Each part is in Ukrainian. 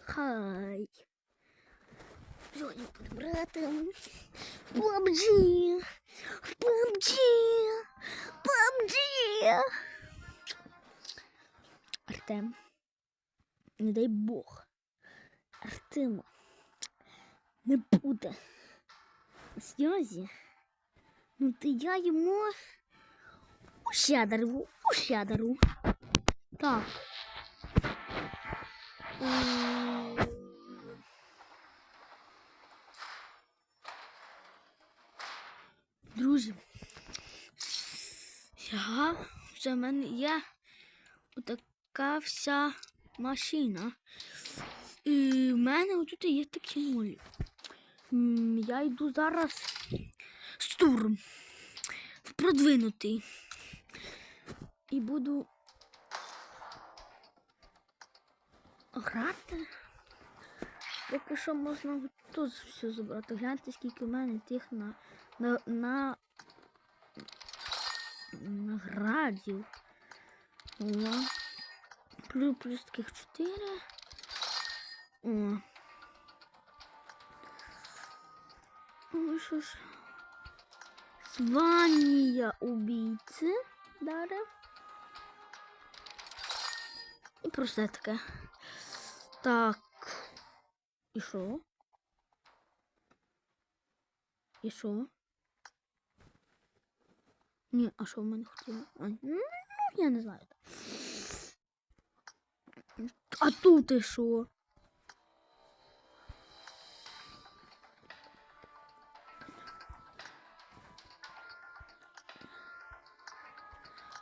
Хай! Сьогодні будемо грати в PUBG! PUBG! PUBG! Артем, не дай Бог, Артема не буде зв'язі. Ну ти я йому ущадару, ущадару. Так. Друзі, я вже мене є така вся машина. І в мене тут є такі молі. Я йду зараз з туром в продвинутий. І буду грати. Поки що можна тут все забрати. Гляньте, скільки в мене тих на, на, на наградів. Плюс, плюс таких 4. О. Ну що ж. Звання убійці. Далі. І просто таке. Так. І що? І що? Ні, а що в мене хотіло? Ну, я не знаю. А тут і що?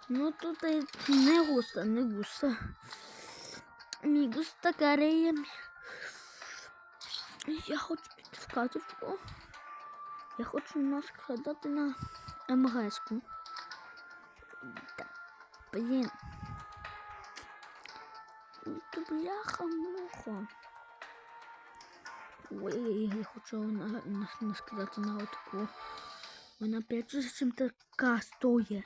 Ну тут і не густо, не густо. Мій густа кареє. Я хочу піти в каточку. Я хочу нас складати на МГС-ку. Блін. Ту бляха муха. Ой, я хочу на, на, на сказати на отаку. Вона 5 чим така стоїть.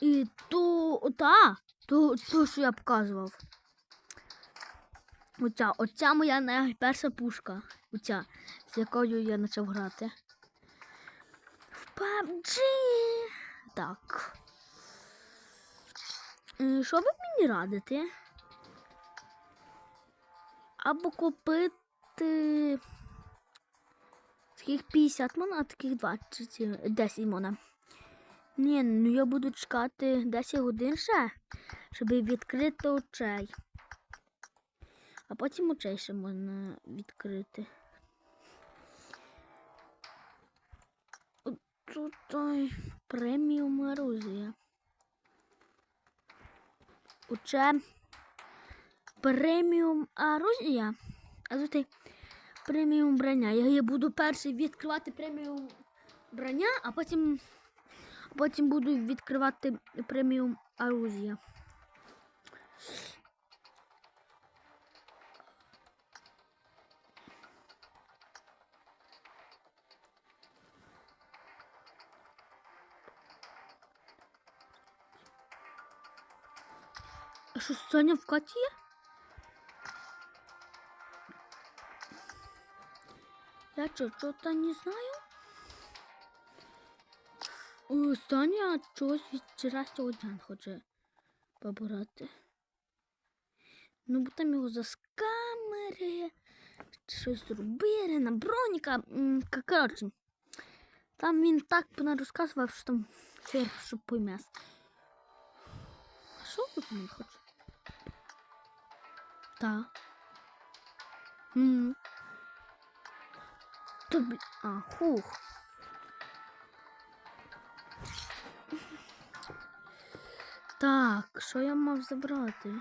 І то, та, то, то, що я показував. Оця, оця моя найперша пушка. Оця, з якою я почав грати. В PUBG. Так. Е, Що ви мені радите? Або купити таких 50 мон, а таких 20, е, 10 мона. Ні, ну я буду чекати 10 годин ще, щоб відкрити очей. А потім очей ще можна відкрити. От Тут преміум оружия. Оце преміум оружия. А тут преміум броня. Я, буду перший відкривати преміум броня, а потім, потім буду відкривати преміум оружия. А що, Соня в коті є? Я що, що-то не знаю? О, Соня чогось від вчорашнього дня хоче побирати. Ну, бо там його заскамери, щось зробили на броніка. М, ка- Коротше, там він так розказував, що там фер, щоб поймес. А що тут він хоче? Та. М. Тобі. А, хух. Так, що я мав забрати?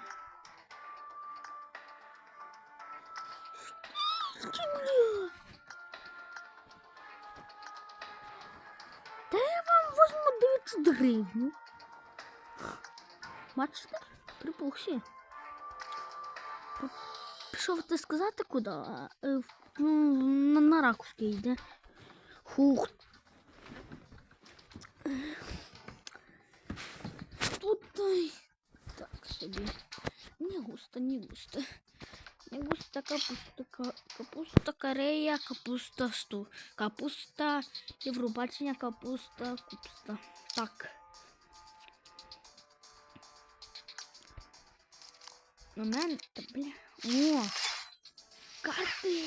Та я вам возьму 900 гривень. Бачите? Припухші. Пішов ти сказати куди? Е, На, на ракушки йде. Хух. Тут. Так собі. Ні, густо, не густо. Не густо капуста, капуста Корея, капуста сту. Капуста Євробачення, капуста, капуста. Так. На мене, бля. О! Карти!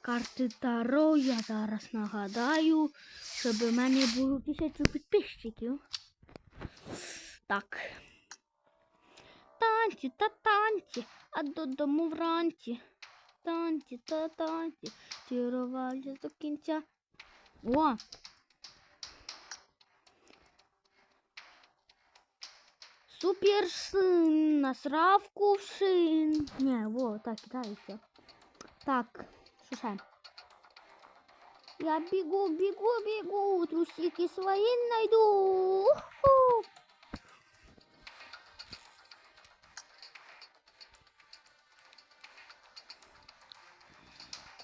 Карти Таро я зараз нагадаю, щоб у мене було тисячу підписчиків. Так. Танці та танці, а додому вранці. Танці та танці, чарували до кінця. О! Супер сын насрав кувшин. Не, во, так, кидається. Так, що ще? Я бігу, бігу, бігу, трусики свої найду. Уху.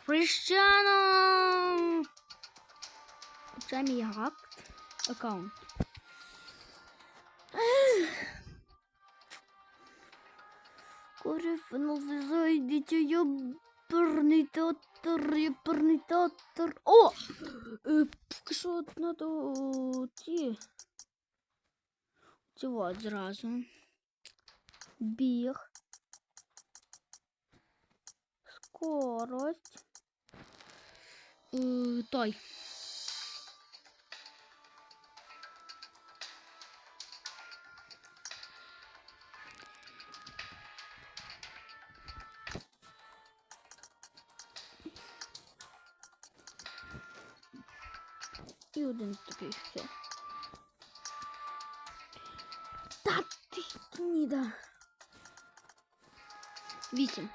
Кріштіано! Це мій акт аккаунт. Корів, ну ви зайдете, я перний театр, я перний театр. О! Е, поки що от надо ті. Ці от зразу. Біг. Скорость. Е, той. І один такий. Та ти кніда. Вісім.